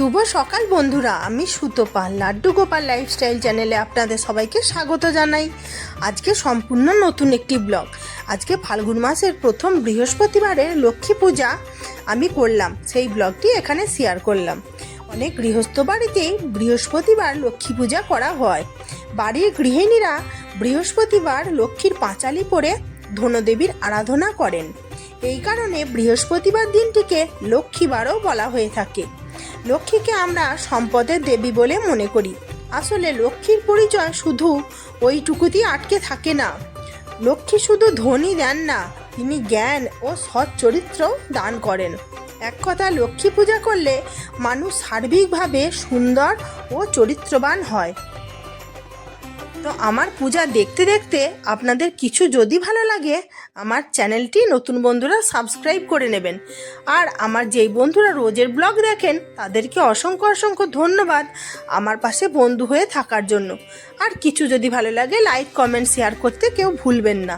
শুভ সকাল বন্ধুরা, আমি সুতোপাল লাড্ডু গোপাল লাইফস্টাইল চ্যানেলে আপনাদের সবাইকে স্বাগত জানাই। আজকে সম্পূর্ণ নতুন একটি ব্লগ আজকে ফাল্গুন মাসের প্রথম বৃহস্পতিবারের লক্ষ্মী পূজা আমি করলাম, সেই ব্লগটি এখানে শেয়ার করলাম। অনেক গৃহস্থ বাড়িতেই বৃহস্পতিবার লক্ষ্মী পূজা করা হয়। বাড়ির গৃহিণীরা বৃহস্পতিবার লক্ষ্মীর পাঁচালি পরে ধনদেবীর আরাধনা করেন। এই কারণে বৃহস্পতিবার দিনটিকে লক্ষ্মীবারও বলা হয়ে থাকে। লক্ষ্মীকে আমরা সম্পদের দেবী বলে মনে করি। আসলে লক্ষ্মীর পরিচয় শুধু ওইটুকুতেই আটকে থাকে না। লক্ষ্মী শুধু ধনী দেন না, তিনি জ্ঞান ও সৎ চরিত্র দান করেন। এক কথা, লক্ষ্মী পূজা করলে মানুষ সার্বিকভাবে সুন্দর ও চরিত্রবান হয়। তো আমার পূজা দেখতে দেখতে আপনাদের কিছু যদি ভালো লাগে, আমার চ্যানেলটি নতুন বন্ধুরা সাবস্ক্রাইব করে নেবেন। আর আমার যেই বন্ধুরা রোজের ব্লগ দেখেন, তাদেরকে অসংখ্য অসংখ্য ধন্যবাদ আমার পাশে বন্ধু হয়ে থাকার জন্য। আর কিছু যদি ভালো লাগে, লাইক, কমেন্ট, শেয়ার করতে কেউ ভুলবেন না।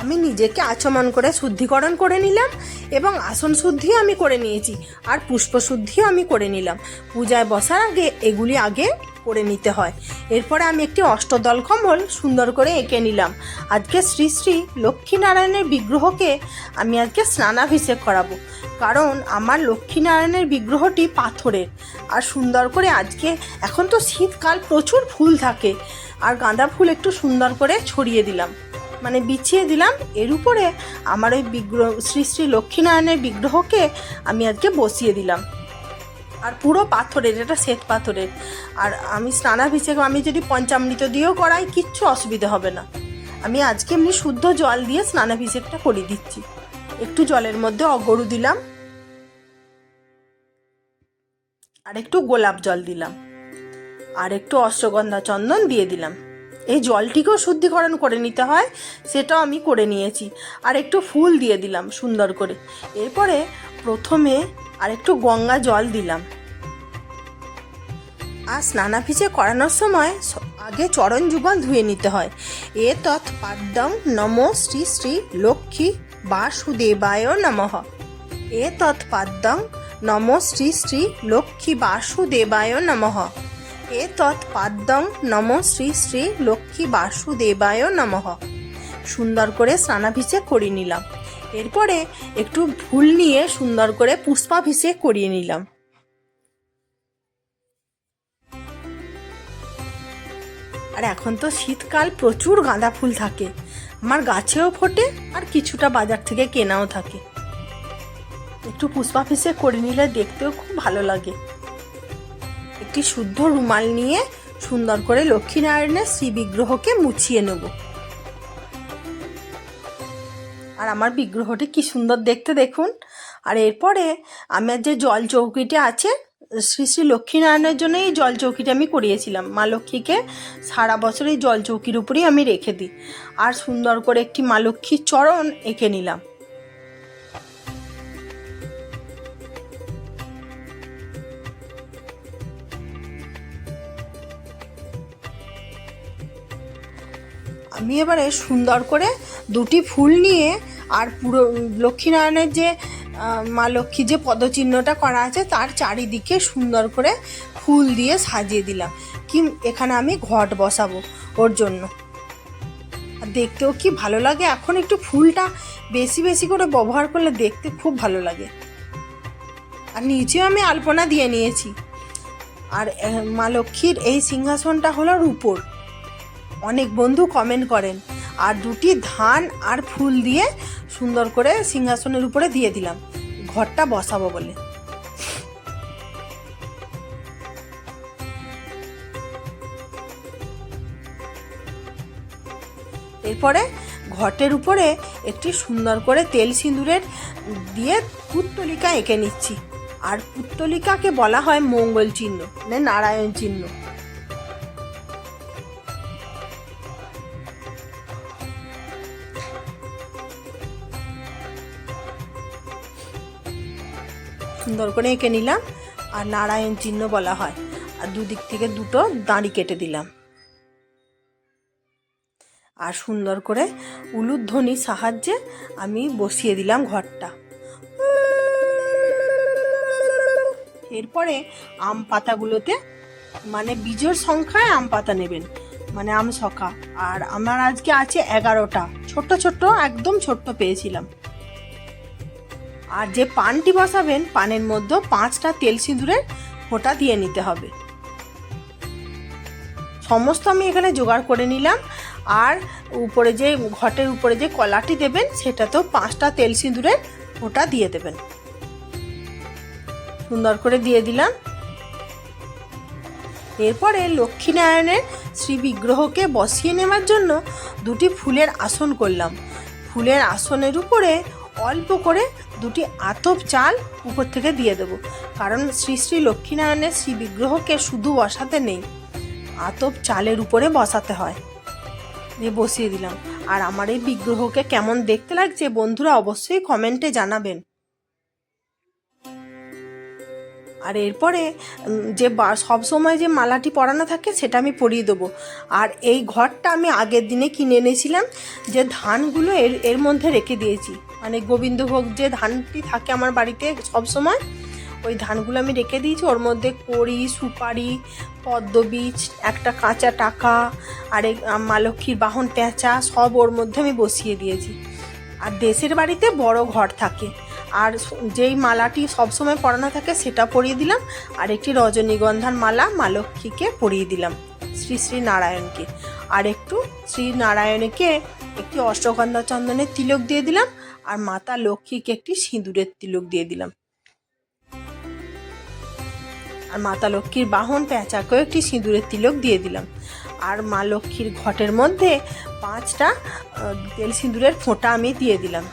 আমি নিজেকে আচমন করে শুদ্ধিকরণ করে নিলাম এবং আসন শুদ্ধিও আমি করে নিয়েছি, আর পুষ্প শুদ্ধিও আমি করে নিলাম। পূজায় বসার আগে, এগুলি আগে করে নিতে হয়। এরপরে আমি একটি অষ্টদল কম্বল সুন্দর করে এঁকে নিলাম। আজকে শ্রী শ্রী লক্ষ্মীনারায়ণের বিগ্রহকে আমি আজকে স্নানাভিষেক করাবো। কারণ আমার লক্ষ্মীনারায়ণের বিগ্রহটি পাথরের। আর সুন্দর করে আজকে এখন তো শীতকাল, প্রচুর ফুল থাকে। আর গাঁদা ফুল একটু সুন্দর করে ছড়িয়ে দিলাম। মানে বিছিয়ে দিলাম। এর উপরে আমার ওই বিগ্রহ, শ্রী শ্রী লক্ষ্মীনারায়ণের বিগ্রহকে আমি আজকে বসিয়ে দিলাম। আর পুরো পাথরের, এটা শ্বেত পাথরের। আর আমি স্নানাভিষেক, আমি যদি পঞ্চামৃত দিয়েও করাই, কিচ্ছু অসুবিধা হবে না। আমি আজকে এমনি শুদ্ধ জল দিয়ে স্নানাভিষেকটা করে দিচ্ছি। একটু জলের মধ্যে অগরু দিলাম। আর একটু গোলাপ জল দিলাম। আর একটু অশ্বগন্ধা চন্দন দিয়ে দিলাম। এই জলটিকেও শুদ্ধিকরণ করে নিতে হয়, সেটাও আমি করে নিয়েছি। আর একটু ফুল দিয়ে দিলাম সুন্দর করে। এরপরে প্রথমে আর একটু গঙ্গা জল দিলাম। আর স্নানাভিষেক করানোর সময় আগে চরণ যুগল ধুয়ে নিতে হয়। এ তৎ পাদ্যং নম শ্রী শ্রী লক্ষ্মী বাসুদেবায় নমঃ। এ তৎ পাদ্যং নম শ্রী শ্রী লক্ষ্মী বাসুদেবায় নমঃ। এ তৎ পাদ্যং নম শ্রী শ্রী লক্ষ্মী বাসুদেবায় নমঃ। সুন্দর করে স্নানাভিষেক করে নিলাম। এরপরে একটু ফুল নিয়ে সুন্দর করে পুষ্পাভিষেক করিয়ে নিলাম। আর এখন তো শীতকাল, প্রচুর গাঁদা ফুল থাকে। আমার গাছেও ফোটে আর কিছুটা বাজার থেকে কেনাও থাকে। একটু পুষ্পাভিষেক করে নিলে দেখতেও খুব ভালো লাগে। একটি শুদ্ধ রুমাল নিয়ে সুন্দর করে লক্ষ্মীনারায়ণের শ্রী বিগ্রহকে মুছিয়ে নেব। আর আমার বিগ্রহটি কি সুন্দর দেখতে দেখুন। আর এরপরে আমার যে জল চৌকিটি আছে, শ্রী শ্রী লক্ষ্মীনারায়ণের জন্য এই জল চৌকিটা আমি করিয়েছিলাম। মা লক্ষ্মীকে সারা বছর এই জল চৌকির উপরেই আমি রেখে দিই। আর সুন্দর করে একটি মা লক্ষ্মীর চরণ এঁকে নিলাম। আমি এবারে সুন্দর করে দুটি ফুল নিয়ে আর পুরো লক্ষ্মীনারায়ণের যে মা লক্ষ্মীর যে পদচিহ্নটা করা আছে, তার চারিদিকে সুন্দর করে ফুল দিয়ে সাজিয়ে দিলাম। কি, এখানে আমি ঘট বসাবো ওর জন্য। আর দেখতেও কি ভালো লাগে, এখন একটু ফুলটা বেশি বেশি করে ব্যবহার করলে দেখতে খুব ভালো লাগে। আর নিচেও আমি আলপনা দিয়ে নিয়েছি। আর মা লক্ষ্মীর এই সিংহাসনটা হলো রূপোর। অনেক বন্ধু কমেন্ট করেন, আর দুটি ধান আর ফুল দিয়ে সুন্দর করে সিংহাসনের উপরে দিয়ে দিলাম। ঘরটা বসাবো বলে। এরপরে ঘটের উপরে একটি সুন্দর করে তেল সিঁদুরের দিয়ে পুত্তলিকা এঁকে নিচ্ছি। আর পুত্তলিকাকে বলা হয় মঙ্গল চিহ্ন মানে নারায়ণ চিহ্ন। সুন্দর করে এঁকে নিলাম আর নারায়ণ চিহ্ন বলা হয়। আর দুদিক থেকে দুটো দাঁড়ি কেটে দিলাম। আর সুন্দর করে উলুধ্বনির সাহায্যে আমি বসিয়ে দিলাম ঘরটা। এরপরে আম পাতাগুলোতে মানে বীজের সংখ্যায় আম পাতা নেবেন মানে আম শখা। আর আমার আজকে আছে এগারোটা, ছোট্ট ছোট্ট, একদম ছোট্ট পেয়েছিলাম। আর যে পানটি বসাবেন, পানের মধ্যে পাঁচটা তেল সিঁদুরের ফোঁটা দিয়ে নিতে হবে। সমস্ত আমি এখানে জোগাড় করে নিলাম। আর উপরে যে, ঘটের উপরে যে কলাটি দেবেন, সেটাতেও পাঁচটা তেল সিঁদুরের ফোঁটা দিয়ে দেবেন। সুন্দর করে দিয়ে দিলাম। এরপরে লক্ষ্মীনারায়ণের শ্রী বিগ্রহকে বসিয়ে নেওয়ার জন্য দুটি ফুলের আসন করলাম। ফুলের আসনের উপরে অল্প করে দুটি আতপ চাল উপর থেকে দিয়ে দেবো। কারণ শ্রী শ্রী লক্ষ্মীনারায়ণের শ্রী বিগ্রহকে শুধু বসাতে নেই, আতপ চালের উপরে বসাতে হয়। দিয়ে বসিয়ে দিলাম। আর আমার এই বিগ্রহকে কেমন দেখতে লাগছে বন্ধুরা অবশ্যই কমেন্টে জানাবেন। আর এরপরে যে বা- সবসময় যে মালাটি পরানো থাকে সেটা আমি পরিয়ে দেবো। আর এই ঘরটা আমি আগের দিনে কিনে এনেছিলাম, যে ধানগুলো এর এর মধ্যে রেখে দিয়েছি। মানে গোবিন্দভোগ যে ধানটি থাকে আমার বাড়িতে সবসময় ওই ধানগুলো আমি রেখে দিয়েছি। ওর মধ্যে কড়ি, সুপারি, পদ্মবীজ, একটা কাঁচা টাকা, আর মা লক্ষ্মীর বাহন পেঁচা, সব ওর মধ্যে আমি বসিয়ে দিয়েছি। আর দেশের বাড়িতে বড় ঘর থাকে। আর যেই মালাটি সবসময় পরানো থাকে সেটা পরিয়ে দিলাম। আর একটি রজনীগন্ধার মালা মা লক্ষ্মীকে পরিয়ে দিলাম, শ্রী শ্রী নারায়ণকে। আর একটু শ্রী নারায়ণকে একটি অষ্টগন্ধা চন্দনের তিলক দিয়ে দিলাম। আর মাতা লক্ষ্মীকে একটি সিঁদুরের তিলক দিয়ে দিলাম। আর মাতা লক্ষ্মীর বাহন পেঁচাকেও একটি সিঁদুরের তিলক দিয়ে দিলাম। আর মা লক্ষ্মীর ঘটের মধ্যে পাঁচটা তেল সিঁদুরের ফোঁটা আমি দিয়ে দিলাম।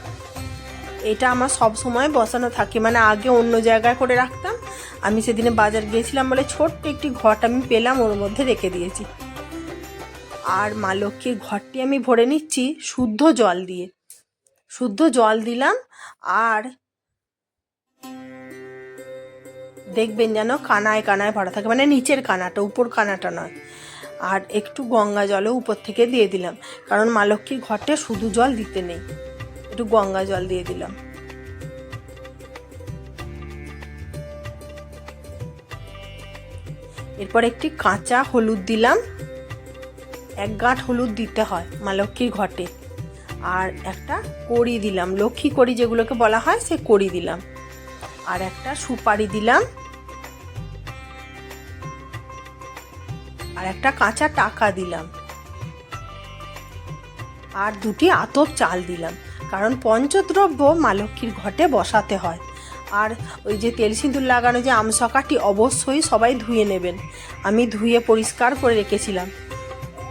এটা আমার সব সময় বসানো থাকে মানে আগে অন্য জায়গায় করে রাখতাম। আমি সেদিনে বাজার গিয়েছিলাম বলে ছোট্ট একটি ঘট আমি পেলাম, ওর মধ্যে রেখে দিয়েছি। আর মা লক্ষ্মীর ঘরটি আমি ভরে নিচ্ছি শুদ্ধ জল দিয়ে। শুদ্ধ জল দিলাম আর দেখবেন যেন কানায় কানায় ভরা থাকে মানে নিচের কানাটা, উপর কানাটা নয়। আর একটু গঙ্গা জলও উপর থেকে দিয়ে দিলাম, কারণ মা লক্ষ্মীর ঘরটা শুধু জল দিতে নেই, একটু গঙ্গা জল দিয়ে দিলাম। এরপর একটি কাঁচা হলুদ দিলাম, এক গাঁট হলুদ দিতে হয় মা লক্ষ্মীর ঘটে আর একটা কড়ি দিলাম, লক্ষ্মী কড়ি যেগুলোকে বলা হয় সে কড়ি দিলাম। আর একটা সুপারি দিলাম। আর একটা কাঁচা টাকা দিলাম। আর দুটি আতপ চাল দিলাম, কারণ পঞ্চদ্রব্য মা লক্ষ্মীর ঘটে বসাতে হয়। আর ওই যে তেল সিঁদুর লাগানো যে আমসকাটি অবশ্যই সবাই ধুয়ে নেবেন। আমি ধুয়ে পরিষ্কার করে রেখেছিলাম।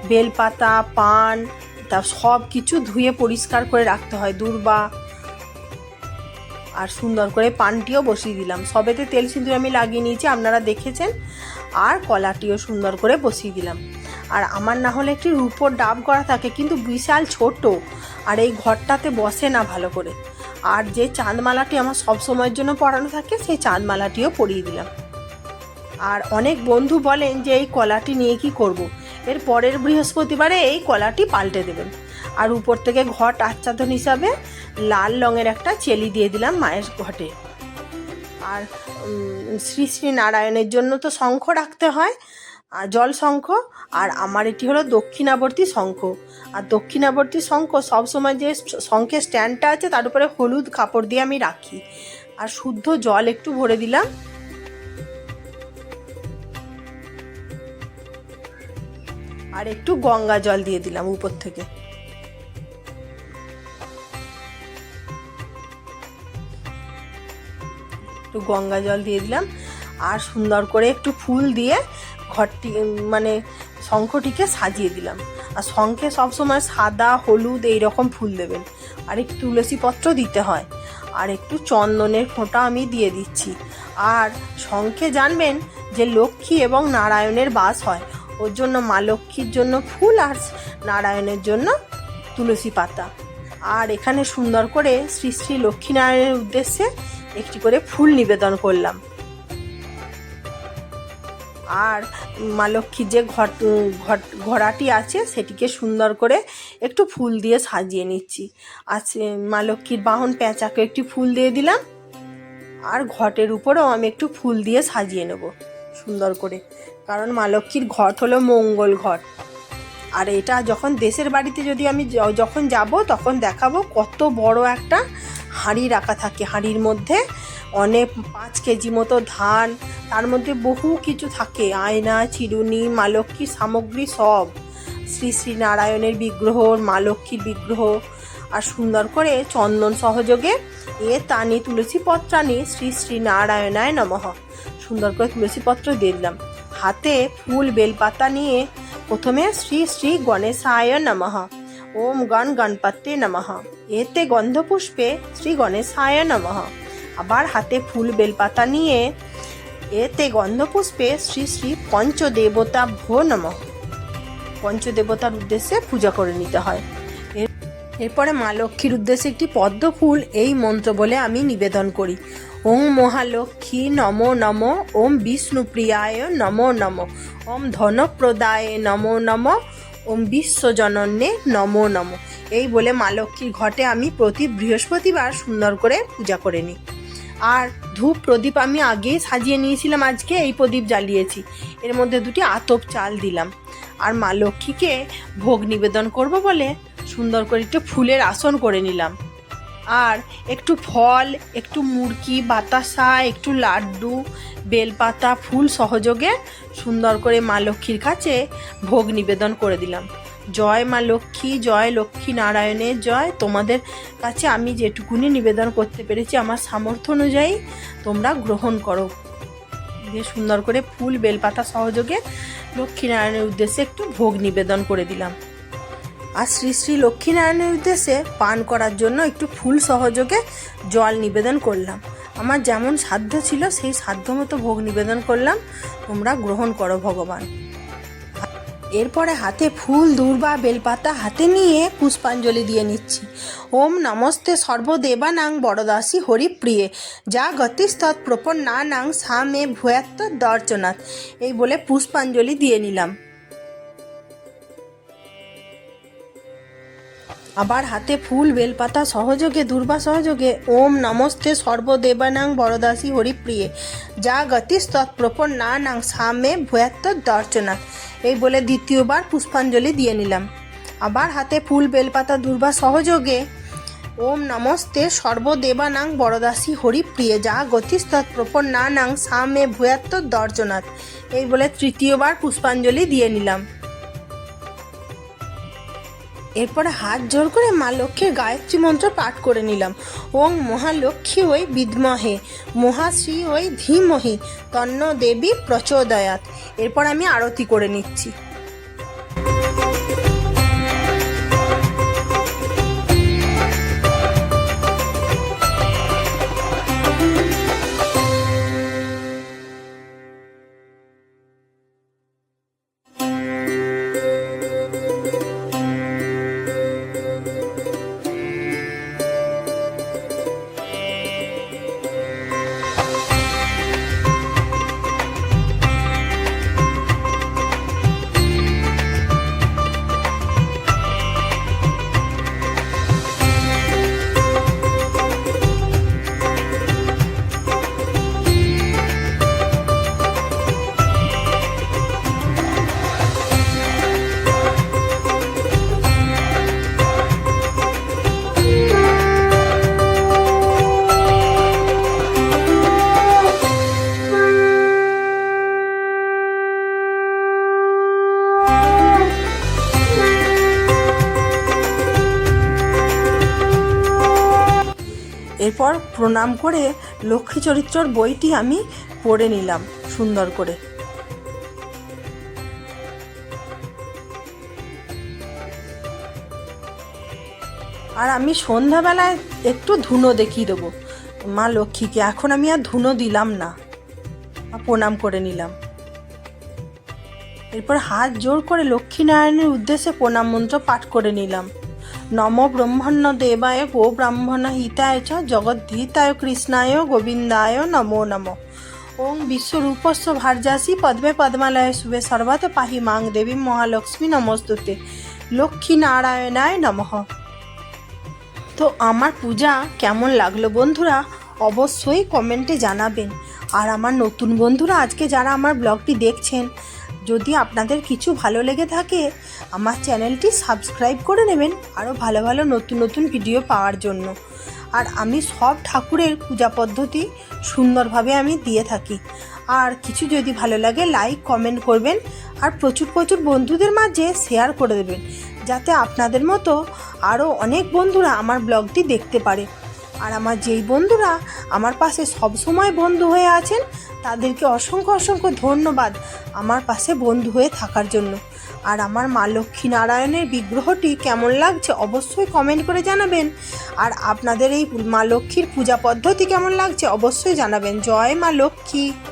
বেলপাতা, পান তা সব কিছু ধুয়ে পরিষ্কার করে রাখতে হয়, দূর্বা আর সুন্দর করে পানটিও বসিয়ে দিলাম। সবেতে তেল সিঁদুর আমি লাগিয়ে নিয়েছি, আপনারা দেখেছেন, আর কলাটিও সুন্দর করে বসিয়ে দিলাম। আর আমার না হলে একটি রূপোর ডাব করা থাকে, কিন্তু বিশাল ছোট আর এই ঘরটাতে বসে না ভালো করে। আর যে চাঁদমালাটি আমার সব সময়ের জন্য পরানো থাকে, সেই চাঁদমালাটিও পরিয়ে দিলাম। আর অনেক বন্ধু বলেন যে, এই কলাটি নিয়ে কি করব। এর পরের বৃহস্পতিবারে এই কলাটি পাল্টে দেবেন। আর উপর থেকে ঘট আচ্ছাদন হিসাবে লাল রঙের একটা চেলি দিয়ে দিলাম মায়ের ঘটে। আর শ্রী শ্রী নারায়ণের জন্য তো শঙ্খ রাখতে হয় জল শঙ্খ। আর আমার এটি হলো দক্ষিণাবর্তী শঙ্খ। আর দক্ষিণাবর্তী শঙ্খ সবসময় যে শঙ্খের স্ট্যান্ডটা আছে তার উপরে হলুদ কাপড় দিয়ে আমি রাখি। আর শুদ্ধ জল একটু ভরে দিলাম। আর একটু গঙ্গা জল দিয়ে দিলাম উপর থেকে। একটু গঙ্গা জল দিয়ে দিলাম আর সুন্দর করে একটু ফুল দিয়ে ঘরটি মানে শঙ্খটিকে সাজিয়ে দিলাম। আর শঙ্খে সবসময় সাদা, হলুদ এই রকম ফুল দেবেন। আর একটু তুলসী পত্র দিতে হয়। আর একটু চন্দনের ফোঁটা আমি দিয়ে দিচ্ছি। আর শঙ্খে জানবেন যে লক্ষ্মী এবং নারায়ণের বাস হয়। ওর জন্য, মা লক্ষ্মীর জন্য, ফুল আর নারায়ণের জন্য তুলসী পাতা। আর এখানে সুন্দর করে শ্রী শ্রী লক্ষ্মীনারায়ণের উদ্দেশ্যে একটি করে ফুল নিবেদন করলাম। আর মা লক্ষ্মীর যে ঘট ঘট ঘোড়াটি আছে, সেটিকে সুন্দর করে একটু ফুল দিয়ে সাজিয়ে নিচ্ছি। সে মা লক্ষ্মীর বাহন পেঁচাকে একটি ফুল দিয়ে দিলাম। আর ঘটের উপরেও আমি একটু ফুল দিয়ে সাজিয়ে নেব, সুন্দর করে। কারণ মা লক্ষ্মীর ঘট হলো মঙ্গল ঘট। আর এটা যখন দেশের বাড়িতে যদি আমি যখন যাব, তখন দেখাবো কত বড় একটা হাঁড়ি রাখা থাকে। হাঁড়ির মধ্যে অনেক পাঁচ কেজি মতো ধান, তার মধ্যে বহু কিছু থাকে। আয়না, চিরুনি, মা লক্ষ্মীর সামগ্রী সব। শ্রী শ্রী নারায়ণের বিগ্রহ, মা লক্ষ্মীর বিগ্রহ। আর সুন্দর করে চন্দন সহযোগে এ তানি তুলসী পত্রানি শ্রী শ্রী নারায়ণায় নমঃ। সুন্দর করে তুলসী পত্র দিয়ে দিলাম হাতে ফুল বেলপাতা নিয়ে প্রথমে শ্রী শ্রী গণেশায় নমঃ। ওম গণ গণপতে নমঃ। এতে গন্ধপুষ্পে শ্রী গণেশায় নমঃ। আবার হাতে ফুল বেলপাতা নিয়ে এতে গন্ধপুষ্পে শ্রী শ্রী পঞ্চদেবতা ভো নমঃ। পঞ্চদেবতার উদ্দেশ্যে পূজা করে নিতে হয়। এরপরে মা লক্ষ্মীর উদ্দেশ্যে একটি পদ্ম ফুল এই মন্ত্র বলে আমি নিবেদন করি। ওম মহালক্ষ্মী নম নম, ওম বিষ্ণুপ্রিয়ায় নম নম, ওম ধনপ্রদায় নম নম, ওম বিশ্বজনন্যে নম নম। এই বলে মা লক্ষ্মীর ঘটে আমি প্রতি বৃহস্পতিবার সুন্দর করে পূজা করে নিই। আর ধূপ প্রদীপ আমি আগেই সাজিয়ে নিয়েছিলাম, আজকে এই প্রদীপ জ্বালিয়েছি। এর মধ্যে দুটি আতপ চাল দিলাম। আর মা লক্ষ্মীকে ভোগ নিবেদন করব বলে সুন্দর করে একটু ফুলের আসন করে নিলাম। আর একটু ফল, একটু মুরকি বাতাসা, একটু লাড্ডু, বেলপাতা, ফুল সহযোগে সুন্দর করে মা লক্ষ্মীর কাছে ভোগ নিবেদন করে দিলাম। জয় মা লক্ষ্মী, জয় লক্ষ্মী নারায়ণের জয় তোমাদের কাছে আমি যেটুকুনি নিবেদন করতে পেরেছি আমার সামর্থ্য অনুযায়ী তোমরা গ্রহণ করো। দিয়ে সুন্দর করে ফুল, বেলপাতা সহযোগে লক্ষ্মীনারায়ণের উদ্দেশ্যে একটু ভোগ নিবেদন করে দিলাম। আর শ্রী শ্রী লক্ষ্মীনারায়ণের উদ্দেশ্যে পান করার জন্য একটু ফুল সহযোগে জল নিবেদন করলাম। আমার যেমন সাধ্য ছিল, সেই সাধ্য মতো ভোগ নিবেদন করলাম। তোমরা গ্রহণ করো ভগবান। এরপরে হাতে ফুল, দূর্বা, বেলপাতা হাতে নিয়ে পুষ্পাঞ্জলি দিয়ে নিচ্ছি। ওম নমস্তে সর্বদেবানাং বড়দাসী হরিপ্রিয়ে। যা গতিস্তৎ প্রপন্নানাং সা মে ভূয়াত্ত দর্শনাথ এই বলে পুষ্পাঞ্জলি দিয়ে নিলাম। আবার হাতে ফুল, বেলপাতা সহযোগে, দুর্বা সহযোগে। ওম নমস্তে সর্বদেবানাং বরদাসী হরিপ্রিয়ে। যা গতিস্তৎ প্রপন্নানাং সামে ভূয়াত্ত দর্শনাথ এই বলে দ্বিতীয়বার পুষ্পাঞ্জলি দিয়ে নিলাম। আবার হাতে ফুল, বেলপাতা, দুর্বা সহযোগে। ওম নমস্তে সর্বদেবানাং বরদাসী হরিপ্রিয়ে। যা গতিস্তৎ প্রপন্নানাং সামে ভূয়াত্ত দর্শনাথ এই বলে তৃতীয়বার পুষ্পাঞ্জলি দিয়ে নিলাম। এরপরে হাত জোর করে মা লক্ষ্মীর গায়ত্রী মন্ত্র পাঠ করে নিলাম। ওং মহালক্ষ্মী ওই বিদ্মহে, মহাশ্রী ওই ধীমহি তন্ন দেবী প্রচোদয়াত। এরপর আমি আরতি করে নিচ্ছি। প্রণাম করে লক্ষ্মী চরিত্রর বইটি আমি পড়ে নিলাম, সুন্দর করে। আর আমি সন্ধ্যাবেলায় একটু ধুনো দেখিয়ে দেবো। মা লক্ষ্মীকে, এখন আমি আর ধুনো দিলাম না। প্রণাম করে নিলাম। এরপর হাত জোর করে লক্ষ্মীনারায়ণের উদ্দেশ্যে প্রণাম মন্ত্র পাঠ করে নিলাম। নম ব্রহ্মণ্য দেবায় গো ব্রাহ্মণ হিতায় চ জগদ্ধিতায় কৃষ্ণায় গোবিন্দায় নমো নম ওং বিশ্বরূপস্য ভার্যাসী পদ্মে পদ্মালয় শুভে সর্বাত পাহি মাং দেবী মহালক্ষ্মী নমস্তুতে লক্ষ্মী নারায়ণায় নমঃ তো আমার পূজা কেমন লাগল বন্ধুরা? অবশ্যই কমেন্টে জানাবেন। আর আমার নতুন বন্ধুরা আজকে যারা আমার ব্লগটি দেখছেন যদি আপনাদের কিছু ভালো লেগে থাকে, আমার চ্যানেলটি সাবস্ক্রাইব করে নেবেন আরও ভালো ভালো নতুন নতুন ভিডিও পাওয়ার জন্য। আর আমি সব ঠাকুরের পূজা পদ্ধতি সুন্দরভাবে আমি দিয়ে থাকি। আর কিছু যদি ভালো লাগে লাইক কমেন্ট করবেন আর প্রচুর প্রচুর বন্ধুদের মাঝে শেয়ার করে দেবেন, যাতে আপনাদের মতো আরও অনেক বন্ধুরা আমার ব্লগটি দেখতে পারে। আর আমার যেই বন্ধুরা আমার পাশে সব সময় বন্ধু হয়ে আছেন, তাদেরকে অসংখ্য অসংখ্য ধন্যবাদ আমার পাশে বন্ধু হয়ে থাকার জন্য। আর আমার মা লক্ষ্মী নারায়ণের বিগ্রহটি কেমন লাগছে অবশ্যই কমেন্ট করে জানাবেন। আর আপনাদের এই মা লক্ষ্মীর পূজা পদ্ধতি কেমন লাগছে অবশ্যই জানাবেন। জয় মা লক্ষ্মী।